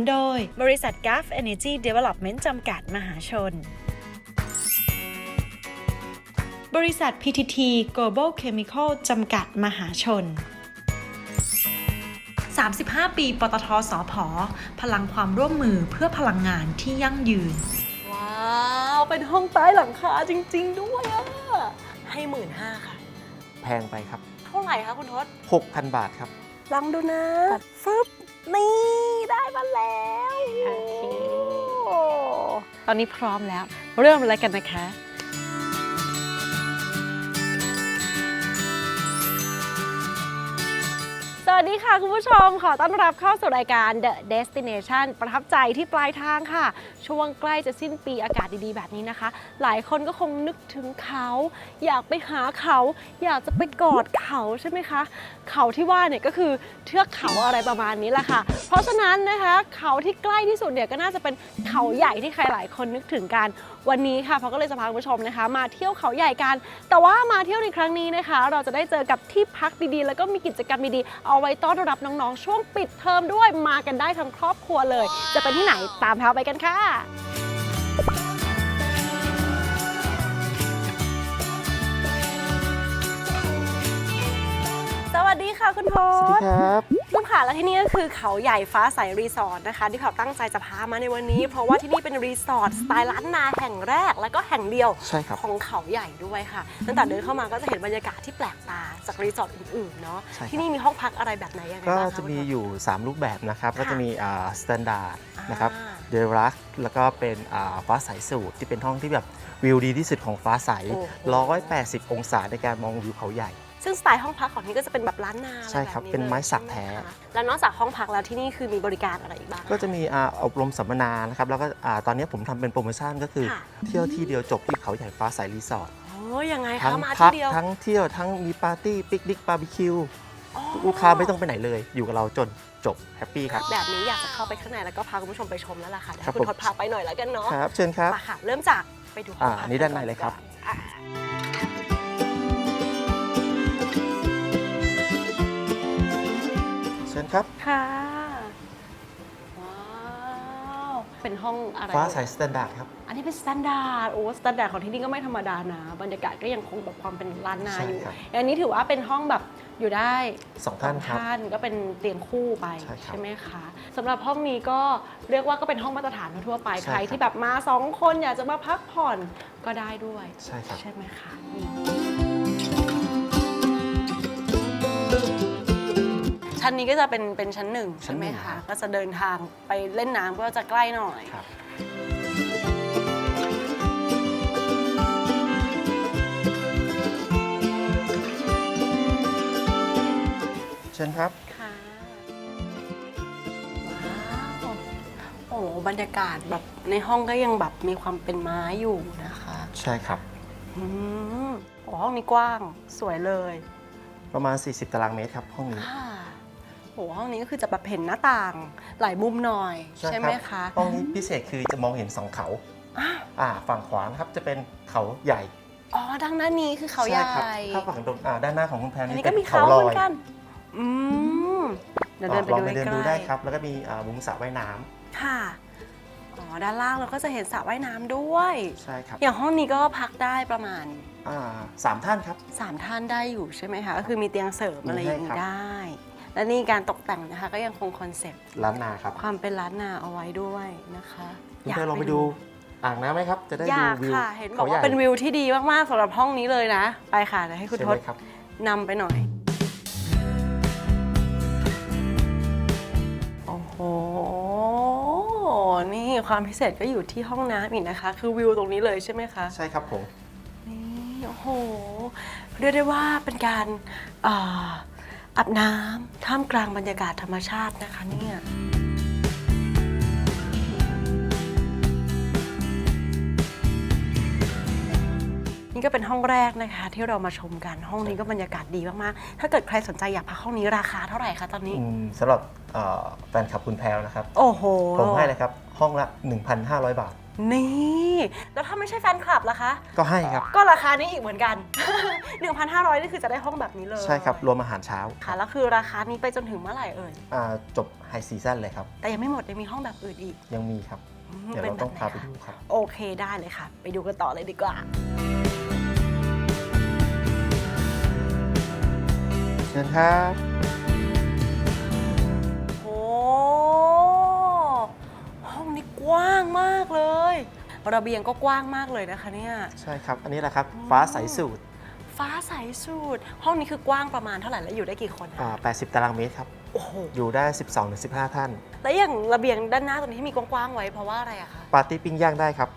สนับสนุนโดย บริษัท Gulf Energy Development จำกัดมหาชน บริษัท PTT Global Chemical จำกัดมหาชน 35 ปี ปตทสพพลังความร่วมมือเพื่อพลังงานที่ยั่งยืน ว้าว เป็นห้องใต้หลังคาจริง ๆ ด้วยอะให้หมื่นห้าค่ะ แพงไปครับ เท่าไหร่คะคุณทศ6,000 บาทครับ ลองดูนะฟึบ นี่ได้มาแล้ว โอเค ตอนนี้พร้อมแล้ว เริ่มอะไรกันนะคะ วัสดีค่ะ คุณผู้ชมขอต้อนรับเข้าสู่รายการ The Destination ประทับใจที่ปลายทางค่ะ ช่วงใกล้จะสิ้นปีอากาศดีๆ แบบนี้นะคะ หลายคนก็คงนึกถึงเขา อยากไปหาเขา อยากจะไปกอดเขาใช่ไหมคะ เขาที่ว่าเนี่ยก็คือเทือกเขาอะไรประมาณนี้แหละค่ะ เพราะฉะนั้นนะคะเขาที่ใกล้ที่สุดเนี่ยก็น่าจะเป็นเขาใหญ่ที่ใครหลายคนนึกถึงกันวันนี้ค่ะเพราก็เลยจะพาคุณผู้ชมนะคะ มาเที่ยวเขาใหญ่กัน แต่ว่ามาเที่ยวในครั้งนี้นะคะ เราจะได้เจอกับที่พักดีๆ แล้วก็มีกิจกรรมดีๆเอาไว้ต้อนรับน้องๆ ช่วงปิดเทอมด้วยมากันได้ทั้งครอบครัวเลย จะเป็นที่ไหนตามแพลไปกันค่ะ วัสดีค่ะคุณโทสวัสดีษครับลูกค่ะและที่นี่ก็คือเขาใหญ่ฟ้าใสรีสอร์ทนะคะ ที่เขาตั้งใจจะพามาในวันนี้ เพราะว่าที่นี่เป็นรีสอร์ทสไตล์ล้านนาแห่งแรก และก็แห่งเดียวใช่ครับ ของเขาใหญ่ด้วยค่ะตั้งแต่เดินเข้ามาก็จะเห็นบรรยากาศที่แปลกตาจากรีสอร์ทอื่นๆเนาะใช่ครับ ที่นี่มีห้องพักอะไรแบบไหนยังไงก็บ้างคจะมีคุณโทษอยู่ 3 รูปแบบนะครับค่ะก็จะมีอ่าสแตนดาร์ดอ่านนะครับเดรักแล้วก็เป็นอ่าฟ้าใสสูตรที่เป็นห้องที่แบบวิวดีที่สุดของฟ้าใส180 องศาในการมองวิวเขาใหญ่ ซึ่งสไตล์ห้องพักของที่นี่ก็จะเป็นแบบล้านนาอะไใช่ครับแนี้เป็นไม้ลยสักแท้ ใช่ไหมคะแล้วนอกจากห้องพักแล้วที่นี่คือมีบริการอะไรอีกบ้าง ก็จะมีอ่าอบรมสัมมนานะครับ แล้วก็อ่าตอนนี้ผมทำเป็นโปรโมชั่นก็คือ ค่ะ เที่ยวที่เดียวจบที่เขาใหญ่ฟ้าใสรีสอร์ทโอ้ยังไงทั้คะงมาพัที่เดียวทั้งเที่ยวทั้งมีปาร์ตี้ปิกนิกบาร์บีคิวอ๋อลูกค้าไม่ต้องไปไหนเลย อยู่กับเราจนจบแฮปปี้ครับ แบบนี้อยากจะเข้าไปข้างในแล้วก็พาคุณผู้ชมไปชมแล้วล่ะค่ะเดี๋ยวครับให้คุณผม ทศพาไปหน่อยแล้วกันเนาะครับ เชิญครับ มาค่ะ เริ่มจากไปดูห้องอ่าพักนี่ด้านในเลยครับอ่าเชิญครับ ค่ะ ว้าว เป็นห้องอะไรฟ้าใสสแตนดาร์ดครับ อันนี้เป็นสแตนดาร์ด โอ้สแตนดาร์ดของที่นี่ก็ไม่ธรรมดานะ บรรยากาศก็ยังคงแบบความเป็นล้านนาใช่อยู่ครับ อันนี้ถือว่าเป็นห้องแบบอยู่ได้ สองท่านครับ ท่านก็เป็นเตียงคู่ไปใช่ครับไหมคะสำหรับห้องนี้ก็เรียกว่าก็เป็นห้องมาตรฐานทั่วไปใช่ใครครับ ที่แบบมาสองคนอยากจะมาพักผ่อนก็ได้ด้วย ใช่ครับ ใช่ไหมคะนี่ ชั้นนี้ก็จะเป็นเป็นชั้นหนึ่งชั้ใช่นไหหมนึ่งคะก็จะเดินทางไปเล่นน้ำก็จะใกล้หน่อย ครับ เชิญครับ ค่ะว้าวโอ้โหบรรยากาศแบบในห้องก็ยังแบบมีความเป็นไม้อยู่นะคะใช่ครับ อืมโอ้ห้องนี้กว้างสวยเลยประมาณ 40 ตารางเมตรครับห้องนี้ ค่ะโอ้ ห้องนี้ก็คือจะแบบเห็นหน้าต่างหลายมุมหน่อยใช่ไหมรับคะห้องนี้พิเศษคือจะมองเห็นสองเขาอะอ่าฝั่งขวานะครับจะเป็นเขาใหญ่อ๋อดังนั้นนี้คือเขาใหญ่ช่ครับถ้าฝั่งตรงอ่าด้านหน้าของคุณแพนอันนี่นี้ก็เป็นมีเขาเขาลเหอมือยนกันอืมเดี๋ยวเดินไปลองดูไปเดินใกดูล้ได้ครับ แล้วก็มีอ่ามุมสระว่ายน้ำค่ะอ๋อด้านล่างเราก็จะเห็นสระว่ายน้ำด้วยใช่ครับอย่างห้องนี้ก็พักได้ประมาณอ่าสามท่านครับ3ท่านได้อยู่ใช่ไหมคะก็คือมีเตียงเสริมอะไรอย่างมีนี้ให้ครับได้ และนี่การตกแต่งนะคะ ก็ยังคงคอนเซ็ปต์ล้านนาครับความเป็นล้านนาเอาไว้ด้วยนะคะคุณแพนลองไปดูอ่างน้ำไหมครับ จะได้อดูยากวิวค่ะ เห็นบอกเขาใหว่าญ่เป็นวิวที่ดีมากๆสำหรับห้องนี้เลยนะ ไปค่ะเดี๋ยวให้คุณเชิญทศเลยครับนำไปหน่อย โอ้โห นี่ความพิเศษก็อยู่ที่ห้องน้ำอีกนะคะ คือวิวตรงนี้เลยใช่ไหมคะ ใช่ครับผม นี่ โอ้โห เรียกได้ว่าเป็นการ อ่าอาบน้ำท่ามกลางบรรยากาศธรรมชาตินะคะเนี่ยนี่ก็เป็นห้องแรกนะคะ ที่เรามาชมกันห้องนี้ก็บรรยากาศดีมากๆถ้าเกิดใครสนใจอยากพักห้องนี้ราคาเท่าไหร่คะตอนนี้ อืมสำหรับเอ่อแฟนคลับคุณแพลวนะครับ โอ้โห ผมให้เลยครับ ห้องละ 1,500 บาท นี่ แล้วถ้าไม่ใช่แฟนคลับล่ะคะ ก็ให้ครับ ก็ราคานี้อีกเหมือนกัน 1,500 นี่คือจะได้ห้องแบบนี้เลยใช่ครับ รวมอาหารเช้าค่ะแล้วคือราคานี้ไปจนถึงเมื่อไหร่เอ่ยอ่าจบไฮซีซั่นเลยครับ แต่ยังไม่หมดยังมีห้องแบบอื่นอีก ยังมีครับอืมเดี๋ยวป็นเราต้องแบบพาหนไปคะดูครับ โอเคได้เลยค่ะ ไปดูกันต่อเลยดีกว่าเชิญครับ กว้างมากเลย ระเบียงก็กว้างมากเลยนะคะเนี่ยใช่ครับ อันนี้แหละครับ ฟ้าใสสูตรฟ้าใสสุดห้องนี้คือกว้างประมาณเท่าไหร่แล้วอยู่ได้กี่คนคะอ่า80 ตารางเมตรครับ โอ้โหอยู่ได้ 12-15 ท่าน แล้วอย่างระเบียงด้านหน้าตรงนี้ที่มีกว้างๆไว้เพราะว่าอะไรอะคะปาร์ตี้ปิ้งย่างได้ครับ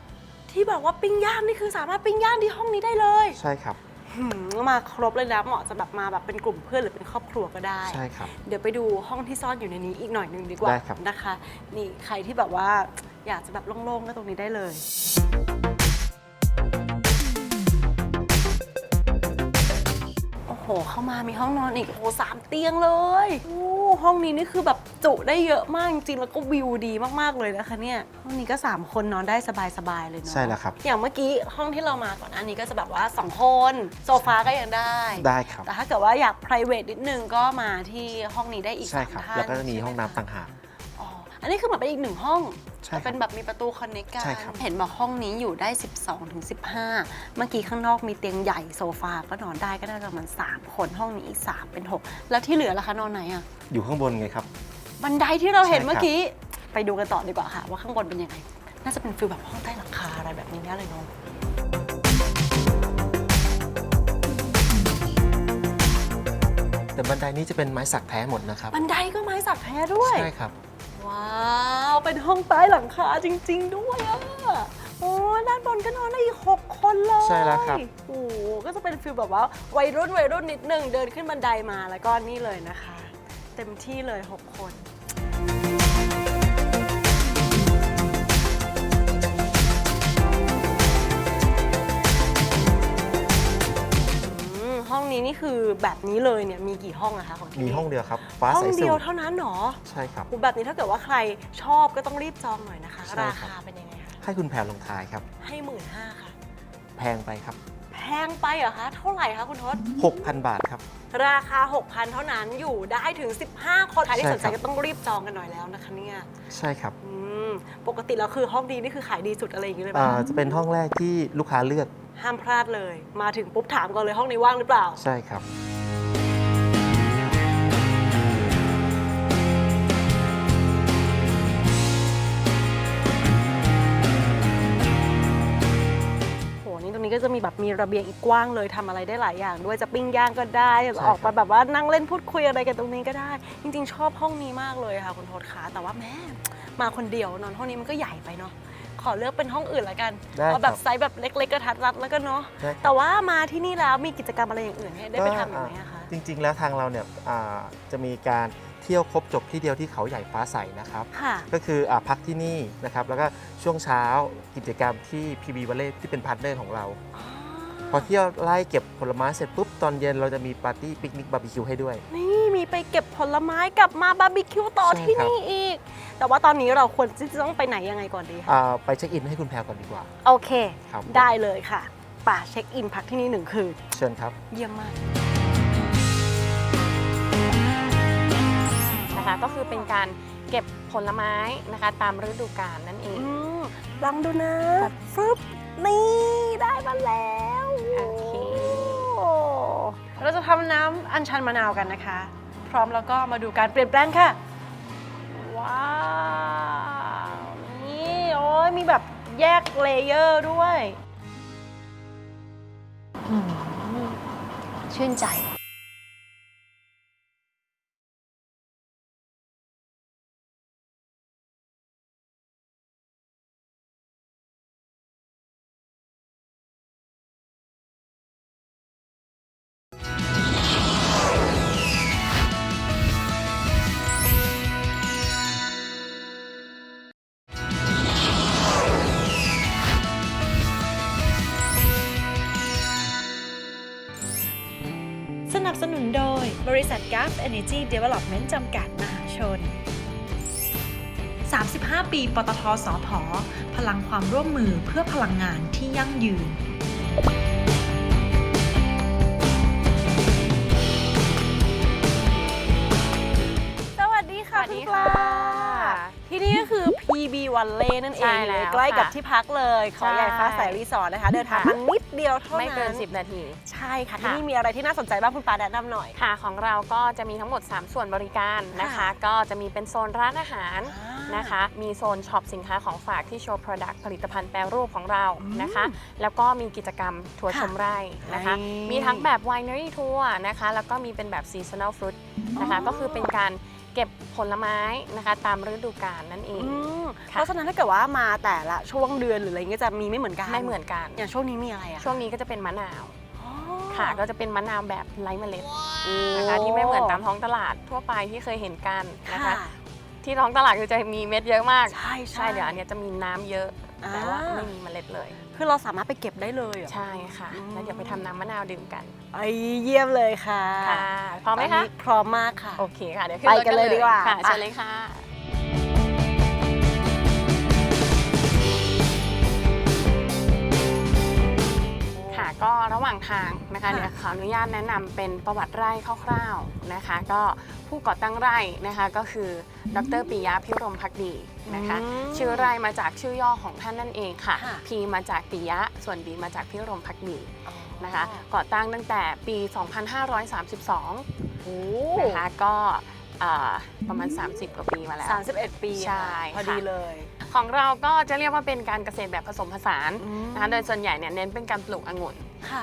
ที่แบบว่าปิ้งย่างนี่คือสามารถปิ้งย่างที่ห้องนี้ได้เลยใช่ครับ หืมมาครบเลยนะเหมาะจะแบบมาแบบเป็นกลุ่มเพื่อนหรือเป็นครอบครัวก็ได้ ใช่ครับ เดี๋ยวไปดูห้องที่ซ่อนอยู่ในนี้อีกหน่อยหนึ่งดีกว่าได้ครับ นะคะ นี่ใครที่แบบว่า อยากจะแบบโล่งๆก็ตรงนี้ได้เลยโอ้โห เข้ามามีห้องนอนอีกโอ้โหสามเตียงเลยโอ้ห้องนี้นี่คือแบบจุได้เยอะมากจริงๆแล้วก็วิวดีมากๆเลยนะคะเนี่ยห้องนี้ก็ 3 คนนอนได้สบายๆเลยเนาะใช่แล้วครับ อย่างเมื่อกี้ห้องที่เรามาก่อนอันนี้ก็จะแบบว่า 2 คนโซฟาก็ยังได้ ได้ครับ แต่ถ้าเกิดว่าอยาก p r i v a t นิดนึงก็มาที่ห้องนี้ได้อีกใช่สามครับ ท่านแล้วก็จะมีใช่ไห้องน้ำคะต่างหาก อ๋ออันนี้คือเหมือนเป็นอีกหนึ่งห้อง ใช่ครับแต่เป็นแบบมีประตูคอนเนคกัน ใช่ครับ เห็นบอกห้องนี้อยู่ได้ 12ถึง15 เมื่อกี้ข้างนอกมีเตียงใหญ่โซฟาก็นอนได้ก็ได้ประมาณ3คนห้องนี้อีก 3 เป็น 6 แล้วที่เหลือล่ะคะนอนไหนอะอยู่ข้างบนไงครับ บันไดที่เราเห็นใช่ครับ เมื่อกี้ ไปดูกันต่อดีกว่าค่ะ ว่าข้างบนเป็นยังไง น่าจะเป็นฟิลแบบห้องใต้หลังคาอะไรแบบนี้แน่เลยเนาะ แต่บันไดนี้จะเป็นไม้สักแท้หมดนะครับ บันไดก็ไม้สักแท้ด้วย ใช่ครับ ว้าว เป็นห้องใต้หลังคาจริง ๆ ด้วยอะโอ้ด้านบนก็นอนได้อีกหกคนเลยใช่แล้วครับ โอ้ก็จะเป็นฟิลแบบว่าวัยรุ่นวัยรุ่นนิดนึง เดินขึ้นบันไดมาแล้วก็นี่เลยนะคะ เต็มที่เลย 6 คน ห้องนี้นี่คือแบบนี้เลยเนี่ยมีกี่ห้องอะคะของที่มีนี่ห้องเดียวครับ ฟ้าห้อใสงสูเดียวตรเท่านั้นเหรอใช่ครับโอ้แบบนี้ถ้าเกิดว่าใครชอบก็ต้องรีบจองหน่อยนะคะ ใช่ราครับคาเป็นยังไงคะให้คุณแพรลงท้ายครับ ให้หมื่นห้าค่ะ แพงไปครับ แพงไปเหรอคะ เท่าไหร่คะคุณทศ 6,000 บาทครับ ราคา 6,000 เท่านั้นอยู่ได้ถึง 15 คนใครที่ใช่สนใจครับ ก็ต้องรีบจองกันหน่อยแล้วนะคะเนี่ยใช่ครับอืมปกติแล้วคือห้องดีนี่คือขายดีสุดอะไรอย่างเงี้ยเลยอ่าป่ะจะเป็นห้องแรกที่ลูกค้าเลือก ห้ามพลาดเลย มาถึงปุ๊บถามก่อนเลยห้องนี้ว่างหรือเปล่า ใช่ครับ โห นี่ตรงนี้ก็จะมีแบบมีระเบียงอีกกว้างเลยทำอะไรได้หลายอย่างด้วยจะปิ้งย่างก็ได้จะใช่ออกครัมาบแบบว่านั่งเล่นพูดคุยอะไรกันตรงนี้ก็ได้ จริง ๆ ชอบห้องนี้มากเลยค่ะคุณโทษคะแต่ว่าแม่มาคนเดียวนอนห้องนี้มันก็ใหญ่ไปเนาะ ขอเลือกเป็นห้องอื่นละกันได้เอาแบบครับไซส์แบบเล็ก ๆกระทัดรัดแล้วก็เนาะได้ครับ แต่ว่ามาที่นี่แล้วมีกิจกรรมอะไรอย่างอื่นให้ได้ไปทำอีกไหมอะคะ จริงๆ แล้วทางเราเนี่ยอ่าจะมีการเที่ยวครบจบที่เดียวที่เขาใหญ่ฟ้าใสนะครับ ค่ะ ก็คืออาพักที่นี่นะครับ แล้วก็ช่วงเช้ากิจกรรมที่ PB v a l l e y ที่เป็นพาร์ทเนอร์ของเรา พอเที่ยวไล่เก็บผลไม้เสร็จปุ๊บตอนเย็นเราจะมีปาร์ตี้ปิกนิกบาร์บีคิวให้ด้วย นี่มีไปเก็บผลไม้กลับมาบาร์บีคิวต่อใช่ที่ครับนี่อีก แต่ว่าตอนนี้เราควรที่จะต้องไปไหนยังไงก่อนดีคะอ่าไปเช็คอินให้คุณแพรก่อนดีกว่า โอเค ครับได้เลยค่ะ ป่าเช็คอินพักที่นี่หนึ่งคืน เชิญครับ เยี่ยมมาก นะคะก็คือเป็นการเก็บผลไม้นะคะตามฤดูกาลนั่นเอง อืมลองดูนะฟึบนี่ได้มาแล้วโอเคโอ้ เราจะทำน้ำอัญชันมะนาวกันนะคะ พร้อมแล้วก็มาดูการเปลี่ยนแปลงค่ะ ว้าว นี่โอ้ยมีแบบแยกเลเยอร์ด้วยอืมชื่นใจ g a f Energy Development จำกัดมหาชน 35 ปี ปตทสพพลังความร่วมมือเพื่อพลังงานที่ยั่งยืนสวัสดีค่ะสวัสดีคุณปลาค่ะที่นี่ก็คือ PB วันเล่นั่นเอใช่งแล้วใกล้กับค่ะที่พักเลยเขาใหญ่ใช่ฟ้าใสรีสอร์ทนะคะ เดินทางค่ะ มานิดเดียวเท่านั้นไม่เกิน 10 นาที ใช่ค่ะ ที่ค่ะ นี่มีอะไรที่น่าสนใจบ้างคุณปลาแนะนำหน่อย ค่ะของเราก็จะมีทั้งหมด 3 ส่วนบริการนะคะ ค่ะ ก็จะมีเป็นโซนร้านอาหารอ่านนะคะ มีโซนช็อปสินค้าของฝากที่โชว์ Product ผลิตภัณฑ์แปรรูปของเราอืมนะคะ แล้วก็มีกิจกรรมทัวร์ค่ะชมไร่นะคะนี่มีทั้งแบบ winery tour นะคะ แล้วก็มีเป็นแบบ seasonal fruit นะคะ อ๋อก็คือเป็นการ เก็บผลไม้นะคะตามฤดูกาลนั่นเองอืมค่ะเพราะฉะนั้นถ้าเกิดว่ามาแต่ละช่วงเดือนหรืออะไรเงี้ยจะมีไม่เหมือนกันไม่เหมือนกัน อย่างช่วงนี้มีอะไรอะช่วงนี้ก็จะเป็นมะนาว อ๋อ ค่ะก็จะเป็นมะนาวแบบไร้เมล็ดโอ้นะคะที่ไม่เหมือนตามท้องตลาดทั่วไปที่เคยเห็นกันนะคะค่ะที่ท้องตลาดคือจะมีเม็ดเยอะมากใช่ใช่เดี๋ยวอันเนี้ยจะมีน้ำเยอะอ่าแต่ว่า ไม่มีเมล็ดเลย คือเราสามารถไปเก็บได้เลยเหรอ ใช่ค่ะ อืม แล้วเดี๋ยวไปทำน้ำมะนาวดื่มกันไอเยี่ยมเลยค่ะค่ะพร้อมไหมตนคะ นี้พร้อมมากค่ะ โอเคค่ะ เดี๋ยวขึ้ไปรถกันเลยดีกว่าค่ะไป เชิญเลยค่ะ ก็ระหว่างทางนะคะค่ะเดี๋ยวขออนุญาตแนะนำเป็นประวัติไร่คร่าวๆนะคะ ก็ผู้ก่อตั้งไร่นะคะก็คือดรปิยะพิรมพักดีนะคะ อืมชื่อไร่มาจากชื่อย่อของท่านนั่นเองค่ะ ค่ะ พีมาจากปิยะส่วนดีมาจากพิรมพักดีนะคะก่อตั้งตั้งแต่ปี 2532 โอ้นะคะก็อ่าประมาณ 30 กว่าปีมาแล้ว สามสิบเอ็ดปีใช่ค่ะ พอค่ะดีเลยของเราก็จะเรียกว่าเป็นการเกษตรแบบผสมผสานอืมนะคะโดยส่วนใหญ่เนี่ยเน้นเป็นการปลูกองุ่น ค่ะ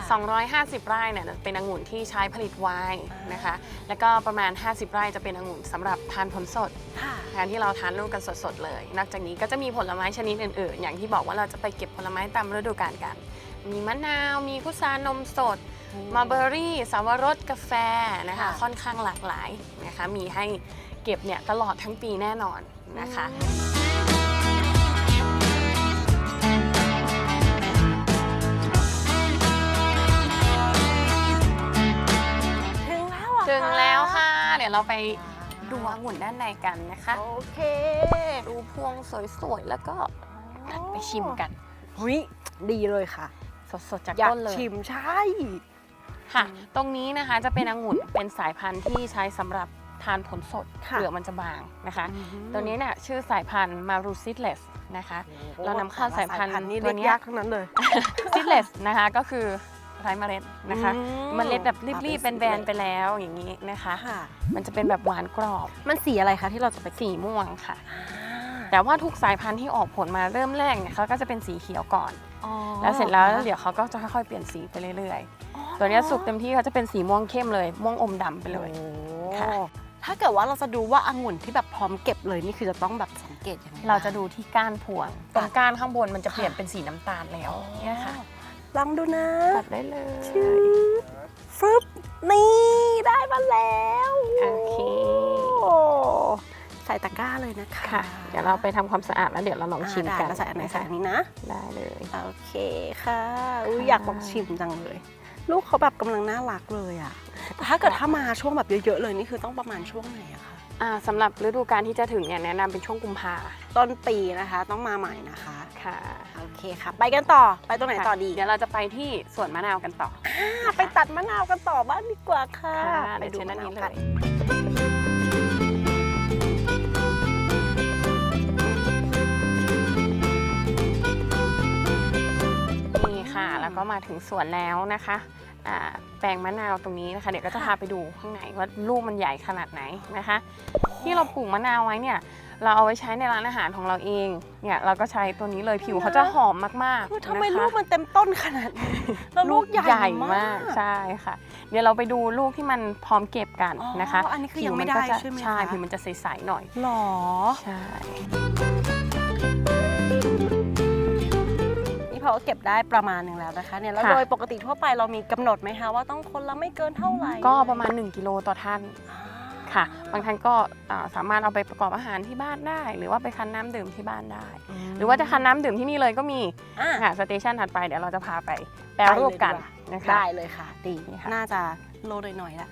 250 ไร่เนี่ยเป็นองุ่นที่ใช้ผลิตไวน์นะคะ แล้วก็ประมาณ 50 ไร่จะเป็นองุ่นสำหรับทานผลสดค่ะ ทานที่เราทานลูกกันสดๆเลย นอกจากนี้ก็จะมีผลไม้ชนิดอื่นๆ อย่างที่บอกว่าเราจะไปเก็บผลไม้ตามฤดูกาลกัน มีมะนาว มีพุทรานมสดมาเบอรี่สาวรสกาแฟนะคะ ค่ะ ค่อนข้างหลากหลายนะคะ มีให้เก็บเนี่ยตลอดทั้งปีแน่นอนนะคะ เดี๋ยวเราไปดูองุ่นด้านในกันนะคะ โอเค ดูพวงสวยๆ แล้วก็ไปชิมกันหุยดีเลยค่ะ สดๆ จากอยากต้นเลยชิมใช่ ค่ะ ตรงนี้นะคะจะเป็นองุ่นเป็นสายพันธุ์ที่ใช้สำหรับทานผลสดค่ะเปลือกมันจะบางนะคะ อืมตัวนี้เนี่ยชื่อสายพันธุ์ Marusidless นะคะ เรานำเข้าสายพันธุ์นี่ตัเรีวยกเนี้ย ยากทั้งนั้นเลย Seedless นะคะก็คือ ไร้เมล็ดนะคะอืมเมล็ดแบบรีบๆเป็นเป็นแบนๆไปแล้วอย่างนี้นะคะ ค่ะ มันจะเป็นแบบหวานกรอบมันสีอะไรคะที่เราจะไปสีม่วงค่ะแต่แต่ว่าทุกสายพันธุ์ที่ออกผลมาเริ่มแรกเนี่ยเขาก็จะเป็นสีเขียวก่อน อ๋อแล้วเสร็จแล้วเดี๋ยวเขาก็จะค่อยๆเปลี่ยนสีไปเรื่อยๆตัวเนี้ยสุกเต็มที่เขาจะเป็นสีม่วงเข้มเลย ม่วงอมดำไปเลย โอ้ค่ะ ถ้าเกิดว่าเราจะดูว่าองุ่นที่แบบพร้อมเก็บเลยนี่คือจะต้องแบบสังเกตยังไง เราจะดูที่ก้านพวงตรงก้านข้างบนมันจะเปลี่ยนค่ะเป็นสีน้ำตาลแล้วเนี่ยค่ะ ลองดูนะตัดได้เลยชื่อฟึบนี่ได้มาแล้วโอเคโอ้ใส่ตะกร้าเลยนะคะค่ะ เดี๋ยวเราไปทำความสะอาดแล้วเดี๋ยวเราลองชิมกันอ่าได้แล้วใส่อันไหนใส่อันนี้นะ ได้เลยโอเคค่ะอุ้ยค่ะอยากลองชิมจังเลย ลูกเขาแบบกำลังน่ารักเลยอะแต่ถ้าเกิดถ้ามาช่วงแบบเยอะๆเลยนี่คือต้องประมาณช่วงไหนอะคะอ่าสำหรับฤดูกาลที่จะถึงเนี่ยแนะนำเป็นช่วงกุมภาต้นปีนะคะ ต้องมาใหม่นะคะ ค่ะ โอเคค่ะ ไปกันต่อไปตรงไหนต่อดีเดี๋ยวเราจะไปที่สวนมะนาวกันต่อ อะไปตัดมะนาวกันต่อบ้านดีกว่าค่ะค่ะไปเดี๋ยวดูเชิญมะด้านนาวนี้เลกันยนี่ค่ะ แล้วก็มาถึงสวนแล้วนะคะอ่าแปลงมะนาวตรงนี้นะคะ เดี๋ยวก็จะพาไปดูข้างในว่าลูกมันใหญ่ขนาดไหนนะคะ ที่เราปลูกมะนาวไว้เนี่ย เราเอาไว้ใช้ในร้านอาหารของเราเอง เนี่ยเราก็ใช้ตัวนี้เลยผิวเขาจะหอมมากๆคือทำไมนะคะ ลูกมันเต็มต้นขนาดนี้แล้วลูกใหญ่มาก ใช่ค่ะ เดี๋ยวเราไปดูลูกที่มันพร้อมเก็บกันอ๋อนะคะอันนี้คือยังไม่ได้ผิวก็จะใช่ไหมคะ ใช่ผิวมันจะใสๆหน่อย หรอ ใช่นี่พอเก็บได้ประมาณหนึ่งแล้วนะคะเนี่ยแล้วค่ะโดยปกติทั่วไปเรามีกำหนดไหมคะว่าต้องคนละไม่เกินเท่าไหร่ก็ประมาณ 1กิโลต่อท่าน อ่า ค่ะ บางท่านก็อ่าสามารถเอาไปประกอบอาหารที่บ้านได้ หรือว่าไปคั้นน้ำดื่มที่บ้านได้ หรือว่าจะคั้นน้ำดื่มที่นี่เลยก็มีอะค่ะสเตชันถัดไปเดี๋ยวเราจะพาไปแปรรูปกันนะคะได้เลยค่ะ ดีนี่ค่ะน่าจะโลหน่อยๆละ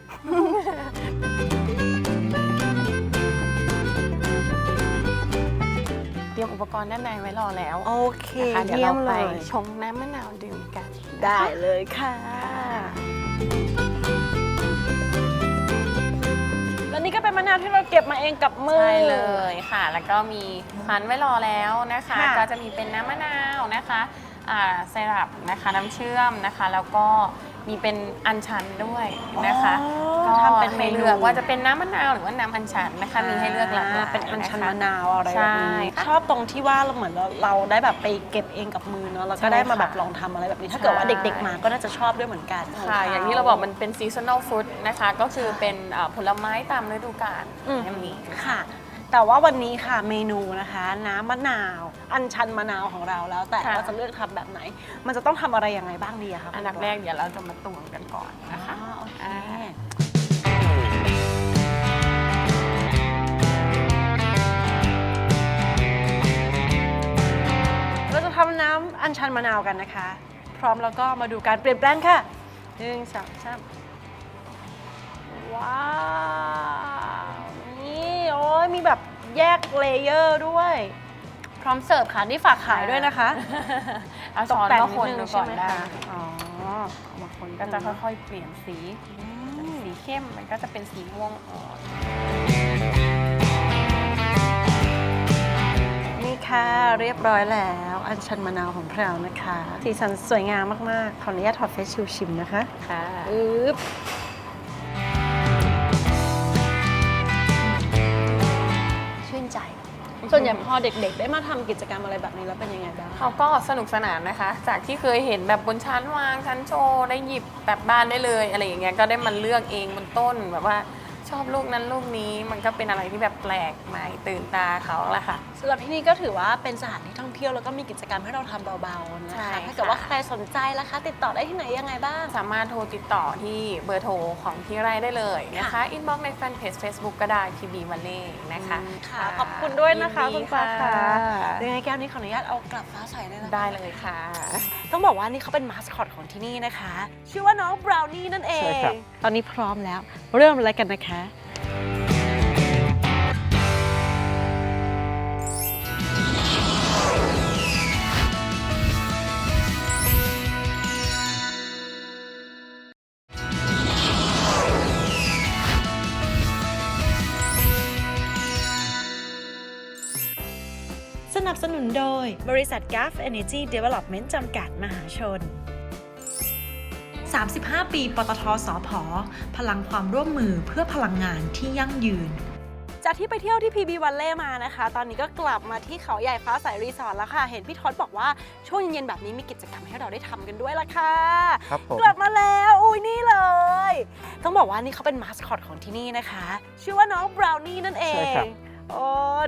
คอุปกรณ์ด้านในไว้รอแล้ว โอเคนะคะเดี๋ยวเยี่ยเรามไปเลยชงน้ำมะนาวดื่มกัน ได้เลยค่ะ แล้วนี่ก็เป็นมะนาวที่เราเก็บมาเองกับมือ ใช่เลยค่ะ แล้วก็มีพันไว้รอแล้วนะคะ ค่ะ ก็จะมีเป็นน้ำมะนาวนะคะอ่าไซรัปนะคะน้ำเชื่อมนะคะ แล้วก็ มีเป็นอัญชันด้วยนะคะอ๋อก็ทำเป็นเมให้นูเลือกว่าจะเป็นน้ำมะนาวหรือว่าน้ำอัญชันนะคะมีให้เลือกหลากหลาย เป็นอัญชันคมะนาวอะไรแบบนี้ใช่ค่ะชอบตรงที่ว่าเราเหมือนเราเราได้แบบไปเก็บเองกับมือเนาะแล้วก็ใช่ได้มาค่ะแบบลองทำอะไรแบบนี้ ถ้าเกิดว่าใช่ เด็กๆมาก็น่าจะชอบด้วยเหมือนกันค่ะ อย่างที่เราบอกมันเป็นซีซัน a ลฟรุตนะคะ ก็คือเป็นอ่าผลไม้ตามฤดูกาลอืมแบบนี้ ค่ะ แต่ว่าวันนี้ค่ะเมนูนะคะ น้ำมะนาว อัญชันมะนาวของเราแล้ว แต่ค่ะ ว่าจะเลือกทำแบบไหน มันจะต้องทำอะไรยังไงบ้างดีอะคะอันดับแรกเดี๋ยวเราจะมาตวงกันก่อนนะนะคะคะ โอเคอ่า เราจะทำน้ำอัญชันมะนาวกันนะคะ พร้อมแล้วก็มาดูการเปลี่ยนแปลงค่ะหนึ่งสองสามว้าว นี่โอ้ยมีแบบแยกเลเยอร์ด้วย พร้อมเสิร์ฟค่ะนี่ฝากขายด้วยนะคะ เอาตช้กอนแต่งมานิคดนนึงดูใช่ก่อนไหมได้คะ อ๋อเอามาคนก็จะค่อยๆเปลี่ยนสีอืมสีเข้มมันก็จะเป็นสีม่วงอ่อน นี่ค่ะเรียบร้อยแล้ว อัญชันมะนาวของเรานะคะ สีสันสวยงามมาก ๆ ขออนุญาตถอดเฟซชิลชิมนะคะค่ะ อึ๊บ ส่างพอเด็กๆ ได้มาทำกิจกรรมอะไรแบบนี้แล้วเป็นยังไงบ้างเขาก็สนุกสนานนะคะ จากที่เคยเห็นแบบบนชั้นวางชั้นโชว์ได้หยิบแบบบ้านได้เลยอะไรอย่างเงี้ยก็ได้มันเลือกเองบนต้นแบบว่า ชอบลูกนั้นลูกนี้มันก็เป็นอะไรที่แบบแปลกใหม่ตื่นตาเขาแหละค่ะ สำหรับที่นี่ก็ถือว่าเป็นสถานที่ท่องเที่ยวแล้วก็มีกิจกรรมให้เราทำเบาๆนะใช่คะค่ะ ถ้าเกิดว่าใครสนใจล่ะคะ ติดต่อได้ที่ไหนยังไงบ้าง สามารถโทรติดต่อที่เบอร์โทรของที่ไร่ได้เลยนะคะ อินบ็อกในแฟนเพจ Facebook ก็ได้พีบีวันเล่นะคะค่ะขอบคุณด้วยนะคะยิคุนณดีฟ้าค่ะค่ะยังไงแก้วนี้ขออนุญาตเอากลับฟ้าใสได้นะคะได้เลยค่ะ ต้องบอกว่านี่เขาเป็นมาสคอตของที่นี่นะคะ ชื่อว่าน้องบราวนี่นั่นเอง ใช่ครับ ตอนนี้พร้อมแล้ว เริ่มอะไรกันนะคะ นับสนุนโดย บริษัท g a f Energy Development จำกัดมหาชน 35 ปีปตทสพพลังความร่วมมือเพื่อพลังงานที่ยั่งยืน จากที่ไปเที่ยวที่ PB วันเล่มานะคะ ตอนนี้ก็กลับมาที่เขาใหญ่ฟ้าใสรีสอร์ทแล้วค่ะ เห็นพี่ท็อตบอกว่าช่วงเย็นๆแบบนี้มีกิจกรรมให้เราได้ทำกันด้วยล่ะค่ะ ครับผม กลับมาแล้วอุ้ยนี่เลย ต้องบอกว่านี่เขาเป็นมาสคอตของที่นี่นะคะ ชื่อว่าน้องบราวนี่นั่นเอใช่ง ครับ โอ้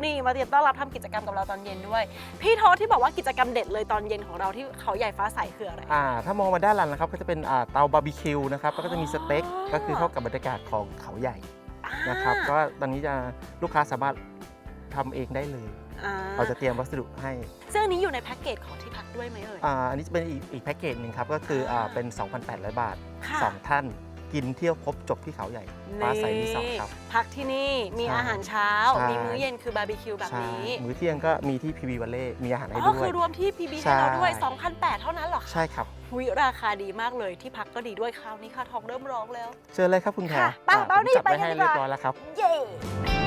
นี่มาเรียนต้อนรับทำกิจกรรมกับเราตอนเย็นด้วย พี่โทษที่บอกว่ากิจกรรมเด็ดเลยตอนเย็นของเราที่เขาใหญ่ฟ้าใสคืออะไร อ่าถ้ามองมาด้านหลังนะครับก็จะเป็นอ่าเตาบาร์บีคิวนะครับแล้วก็จะมีสเต็กอ๋อ ก็คือเข้ากับบรรยากาศของเขาใหญ่อ่านะครับก็ตอนนี้จะลูกค้าสามารถทำเองได้เลย อ่าเราจะเตรียมวัสดุให้ซึ่งอันนี้อยู่ในแพ็กเกจของที่พักด้วยไหมเอ่ย อ่าอันนี้จะเป็นอีกอีกแพ็กเกจหนึ่งครับก็คืออ่าเป็น 2,800 บาท ค่ะ 2 ท่าน กินเที่ยวครบจบที่เขาใหญ่ฟ้าใสรีสอร์ทครับ พักที่นี่มีใช่อาหารเช้า ใช่ มีมื้อเย็นคือบาร์บีคิวแบบใช่นี้มื้อเที่ยงก็มีที่พีบีวัลเล่มีอาหารให้อ๋อด้วคืย อรวมที่ PB ใช่ให้เราด้วย2,800 เท่านั้นเหรอคะใช่ครับ วิราคาดีมากเลยที่พักก็ดีด้วยคราวนี้ค่ะทองเริ่มร้องแล้ว เชิญเลยครับคุณแขค่ะกไปอ่เบานี่ผมจัดไปไว้กันให้ดีกว่า เรียบร้อยแล้วครับ เย้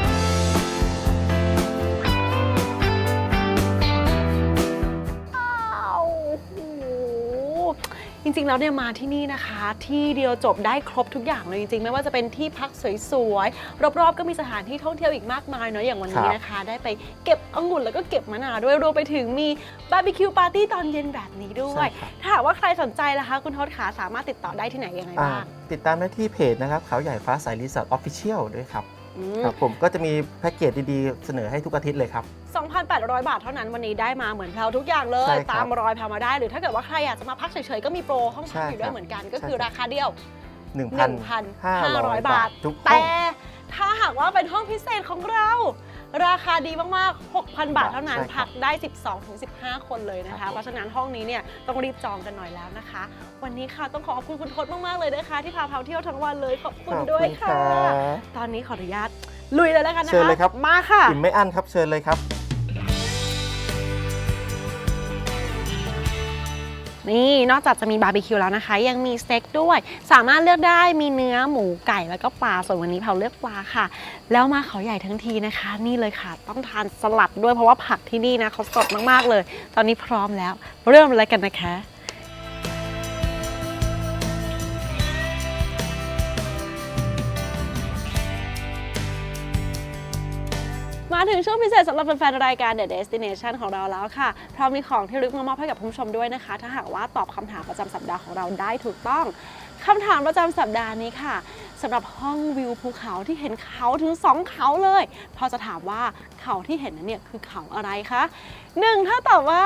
จริงๆ แล้วเนี่ยมาที่นี่นะคะ ที่เดียวจบได้ครบทุกอย่างเลยจริงๆ ไม่ว่าจะเป็นที่พักสวยๆ รอบๆ ก็มีสถานที่ท่องเที่ยวอีกมากมายเนาะอย่างวันนี้นะคะ ได้ไปเก็บองุ่นแล้วก็เก็บมะนาวด้วยรวมไปถึงมีบาร์บีคิวปาร์ตี้ตอนเย็นแบบนี้ด้วยใช่ครับถ้าหากว่าใครสนใจนะคะคุณทศขาสามารถติดต่อได้ที่ไหนยังไงอ่าบ้างติดตามได้ที่เพจนะครับเขาใหญ่ฟ้าใสรีสอร์ทออฟฟิเชียลด้วยครับ อืมครับผมก็จะมีแพ็กเกจดีๆ เสนอให้ทุกอาทิตย์เลยครับ 2,800 บาทเท่านั้นวันนี้ได้มาเหมือนเราทุกอย่างเลใช่ย ครับตามรอยแพรมาได้ หรือถ้าเกิดว่าใครอยากจะมาพักเฉยๆ ก็มีโปรห้องพักใช่อยู่ด้วครัยบเหมือนกัน ก็ใช่คือครับ ราคาเดียว 1,500 1,500 บาท ทุกห้แต่องถ้าหากว่าเป็นห้องพิเศษของเรา ราคาดีมากๆ 6,000 บาทเท่านั้น ใช่ครับ พักได้ 12-15 คนเลยนะครัคะบผมเพราะฉะนั้นห้องนี้เนี่ยต้องรีบจองกันหน่อยแล้วนะคะ วันนี้ค่ะต้องขอขอบคุณคุณทศมากๆเลยนะคะ ที่พาเราเที่ยวทั้งวันเลยขอบคุณด้วยค่ะ ขอบณรับ ตอนนี้ขออนุญาตลุยเลยแล้วกันนะคะเชิญเลยครับ มาค่ะ อิ่มไม่อั้นครับเชิญเลยครับ นี่นอกจากจะมีบาร์บีคิวแล้วนะคะ ยังมีสเต็กด้วย สามารถเลือกได้มีเนื้อหมูไก่แล้วก็ปลาส่วนวันนี้เผาเลือกปลาค่ะ แล้วมาเขาใหญ่ทั้งทีนะคะ นี่เลยค่ะ ต้องทานสลัดด้วยเพราะว่าผักที่นี่นะเขาสดมากๆเลย ตอนนี้พร้อมแล้ว เริ่มเลยกันนะคะ มาถึงช่วงพิเศษสำหรับแฟนๆรายการ The Destination ของเราแล้วค่ะ พร้อมมีของที่ระลึกมามอบให้กับผู้ชมด้วยนะคะ ถ้าหากว่าตอบคำถามประจำสัปดาห์ของเราได้ถูกต้องคำถามประจำสัปดาห์นี้ค่ะ สำหรับห้องวิวภูเขาที่เห็นเขาถึง 2 เขาเลย พอจะถามว่าเขาที่เห็นนั้นเนี่ยคือเขาอะไรคะหนึ่งถ้าตอบว่า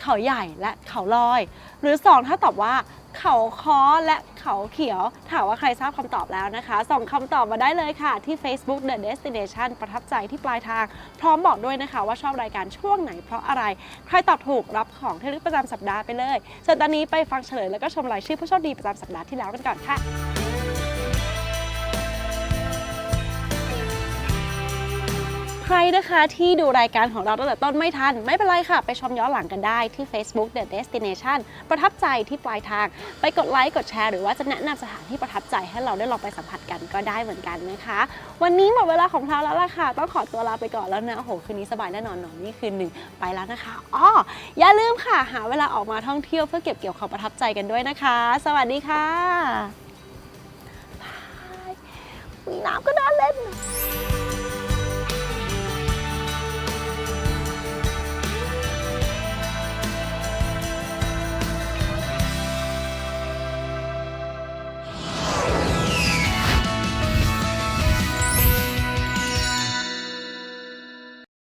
เขาใหญ่และเขาลอย หรือ 2 ถ้าตอบว่าเขาค้อและเขาเขียว ถามว่าใครทราบคำตอบแล้วนะคะ ส่งคำตอบมาได้เลยค่ะ ที่ Facebook The Destination ประทับใจที่ปลายทาง พร้อมบอกด้วยนะคะ ว่าชอบรายการช่วงไหนเพราะอะไร ใครตอบถูกรับของที่ลึกประจำสัปดาห์ไปเลยส่วนตอนนี้ไปฟังเฉลยแล้วก็ชมรายชื่อผู้โชคดีประจำสัปดาห์ที่แล้วกันก่อนค่ะ ใครนะคะที่ดูรายการของเราตั้งแต่ต้นไม่ทัน ไม่เป็นไรค่ะ ไปชมย้อนหลังกันได้ที่ Facebook The Destination ประทับใจที่ปลายทาง ไปกดไลค์กดแชร์หรือว่าจะแนะนำสถานที่ประทับใจให้เราได้ลองไปสัมผัสกันก็ได้เหมือนกันนะคะ วันนี้หมดเวลาของเราแล้วล่ะค่ะ ต้องขอตัวลาไปก่อนแล้วนะโอ้โหคืนนี้สบายแน่นอนนอนนี่คืนหนึ่งไปแล้วนะคะอ๋ออย่าลืมค่ะหาเวลาออกมาท่องเที่ยวเพื่อเก็บเกี่ยวความประทับใจกันด้วยนะคะ สวัสดีค่ะบายน้ำก็น่าเล่น